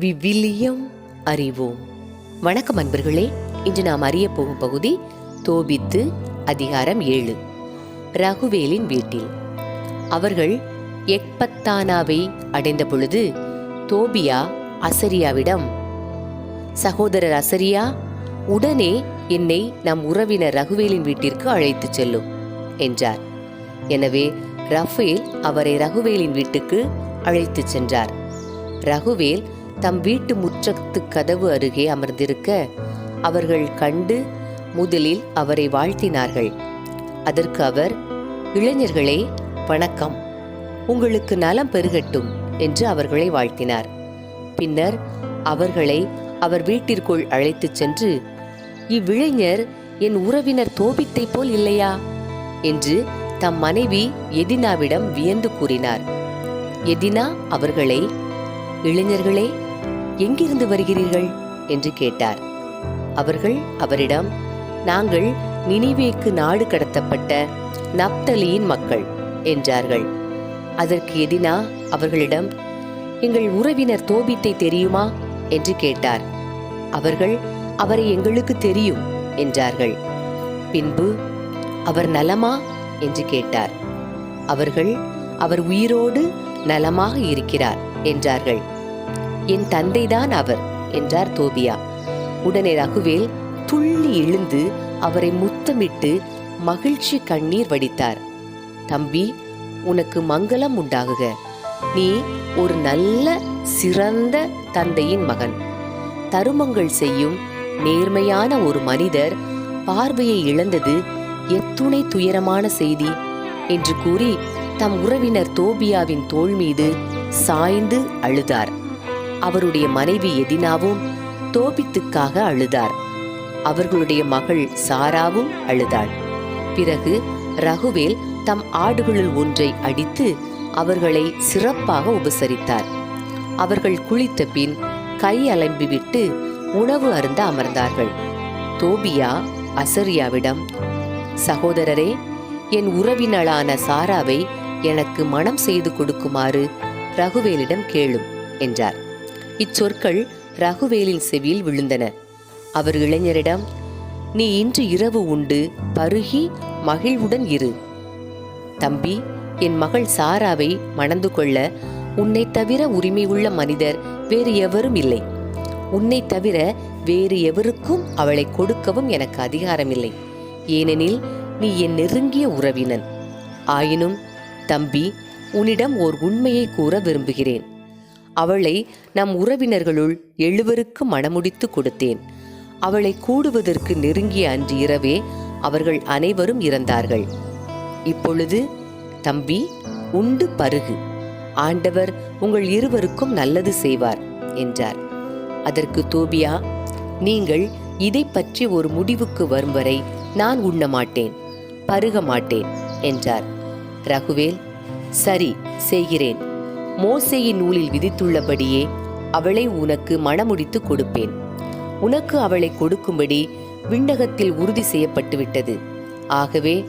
விவிலியம் அறிவோம். வணக்கம் அன்பர்களே இன்று நாம் அறிய போகும் பகுதி தோபித்து அதிகாரம் ஏழு. ரகுவேலின் வீட்டில். அவர்கள் எக்பத்தானாவை அடைந்த பொழுது தோபியா அசரியாவிடம் சகோதரர் அசரியா உடனே என்னை நம் உறவினர் ரகுவேலின் வீட்டிற்கு அழைத்துச் செல்லும் என்றார். எனவே ரஃபேல் அவரை ரகுவேலின் வீட்டுக்கு அழைத்துச் சென்றார். ரகுவேல் தம் வீட்டு முற்றத்து கதவு அருகே அமர்ந்திருக்க அவர்கள் கண்டு முதலில் அவரை வாழ்த்தினார்கள். அதற்கு அவர் இளைஞர்களே வணக்கம். உங்களுக்கு நலம் பெருகட்டும் என்று அவர்களை வாழ்த்தினார். பின்னர் அவர்களை அவர் வீட்டிற்குள் அழைத்துச் சென்று இவ்விளைஞர் என் உறவினர் தோபித்தை போல் இல்லையா? என்று தம் மனைவி எதினாவிடம் வியந்து கூறினார். எதினா அவர்களை இளைஞர்களே எங்கிருந்து வருகிறீர்கள்? என்று கேட்டார். அவர்கள் அவரிடம் நாங்கள் நினைவேக்கு நாடு கடத்தப்பட்ட நப்தலியின் மக்கள் என்றார்கள். அதற்கு எதினா அவர்களிடம் எங்கள் உறவினர் தோபித்தை தெரியுமா? என்று கேட்டார். அவர்கள் அவரை எங்களுக்கு தெரியும் என்றார்கள். பின்பு அவர் நலமா? என்று கேட்டார். அவர்கள் அவர் உயிரோடு நலமாக இருக்கிறார் என்றார்கள். என் தந்தைதான் அவர் என்றார் தோபியா. உடனே ரகுவேல் துள்ளி எழுந்து அவரை முத்தமிட்டு மகிழ்ச்சி கண்ணீர் வடித்தார். தம்பி உனக்கு மங்களம் உண்டாகுக. நீ ஒரு நல்ல சிறந்த தந்தையின் மகன். தருமங்கள் செய்யும் நேர்மையான ஒரு மனிதர் பார்வையை இழந்தது எத்துணை துயரமான செய்தி என்று கூறி தம் உறவினர் தோபியாவின் தோள் மீது சாய்ந்து அழுதார். அவருடைய மனைவி எதினாவும் தோபித்துக்காக அழுதார். அவர்களுடைய மகள் சாராவும் அழுதாள். பிறகு ரகுவேல் தம் ஆடுகளுள் ஒன்றை அடித்து அவர்களை சிறப்பாக உபசரித்தார். அவர்கள் குளித்த பின் கை அலம்பிவிட்டு உணவு அருந்த அமர்ந்தார்கள். தோபியா அசரியாவிடம் சகோதரரே என் உறவினளான சாராவை எனக்கு மனம் செய்து கொடுக்குமாறு ரகுவேலிடம் கேளும் என்றார். இச்சொற்கள் ரகுவேலின் செவியில் விழுந்தன. அவர் இளைஞரிடம் நீ இன்று இரவு உண்டு பருகி மகிழ்வுடன் இரு. தம்பி என் மகள் சாராவை மணந்து கொள்ள உன்னை தவிர உரிமையுள்ள மனிதர் வேறு எவரும் இல்லை. உன்னை தவிர வேறு எவருக்கும் அவளை கொடுக்கவும் எனக்கு அதிகாரமில்லை. ஏனெனில் நீ என் நெருங்கிய உறவினன். ஆயினும் தம்பி உன்னிடம் ஓர் உண்மையை கூற விரும்புகிறேன். அவளை நம் உறவினர்களுள் எழுவருக்கு மணமுடித்து கொடுத்தேன். அவளை கூடுவதற்கு நெருங்கிய அன்று இரவே அவர்கள் அனைவரும் இறந்தார்கள். இப்பொழுது தம்பி உண்டு பருகு. ஆண்டவர் உங்கள் இருவருக்கும் நல்லது செய்வார் என்றார். அதற்கு தோபியா நீங்கள் இதை பற்றி ஒரு முடிவுக்கு வரும் வரை நான் உண்ண மாட்டேன் பருக மாட்டேன் என்றார். ரகுவேல் சரி செய்கிறேன். மோசேயின் நூலில் விதித்துள்ளபடியே அவளை உனக்கு மணமுடித்து கொடுப்பேன். உனக்கு அவளை கொடுக்கும்படி விண்ணகத்தில் உறுதி செய்யப்பட்டுவிட்டது. ஆகவே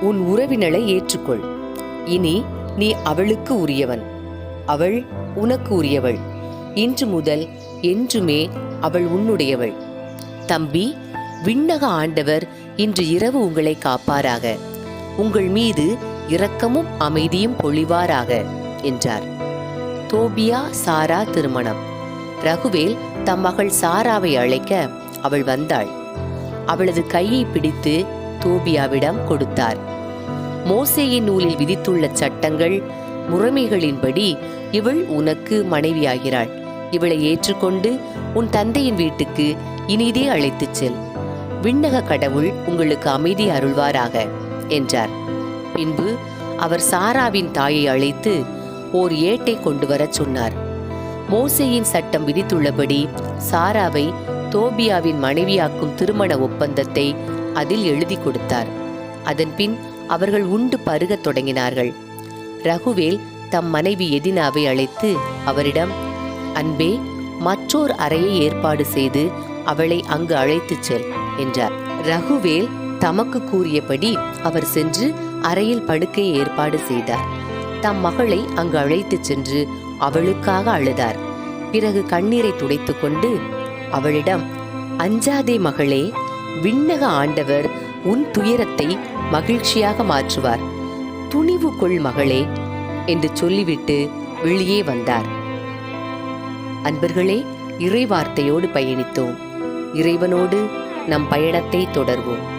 உன் உறவினளை ஏற்றுக்கொள். இனி நீ அவளுக்கு உரியவன். அவள் உனக்கு உரியவள். இன்று முதல் என்றுமே அவள் உன்னுடையவள். தம்பி விண்ணக ஆண்டவர் இன்று இரவு உங்களை காப்பாராக. உங்கள் மீது இரக்கமும் அமைதியும் பொழிவாராக. என்றார். தோபியா சாரா திருமணம். ரகுவேல் தம் மகள் சாராவை அழைக்க அவள் வந்தாள். அவளது கையை பிடித்து தோபியாவிடம் கொடுத்தார். மோசேயின் நூலில் விதித்துள்ள சட்டங்கள் முறைமைகளின்படி இவள் உனக்கு மனைவியாகிறாள். இவளை ஏற்றுக்கொண்டு உன் தந்தையின் வீட்டுக்கு இனிதே அழைத்துச் செல். விண்ணக கடவுள் உங்களுக்கு அமைதி அருள்வாராக என்றார். பின்பு அவர் சாராவின் தாயை அழைத்து ஓர் ஏட்டை கொண்டு வரச் சொன்னார். மோசேயின் சட்டம் விதித்துள்ளபடி சாராவை தோபியாவின் மனைவியாக்கும் திருமண ஒப்பந்தத்தை அதில் எழுதி கொடுத்தார். அதன்பின் அவர்கள் உண்டு பருகத் தொடங்கினார்கள். ரகுவேல் தம் மனைவி எதினாவை அழைத்து அவரிடம் அன்பே மற்றோர் அறையை ஏற்பாடு செய்து அவளை அங்கு அழைத்துச் செல் என்றார். ரகுவேல் தமக்கு கூறியபடி அவர் சென்று அறையில் படுக்கையை ஏற்பாடு செய்தார். தம் மகளை அங்கு அழைத்துச் சென்று அவளுக்காக அழுதார். பிறகு கண்ணீரை துடைத்துக்கொண்டு அவளிடம் அஞ்சாதே மகளே விண்ணக ஆண்டவர் உன் துயரத்தை மகிழ்ச்சியாக மாற்றுவார். துணிவு கொள் மகளே என்று சொல்லிவிட்டு வெளியே வந்தார். அன்பர்களே இறைவார்த்தையோடு பயணித்தோம். இறைவனோடு நம் பயணத்தை தொடர்வோம்.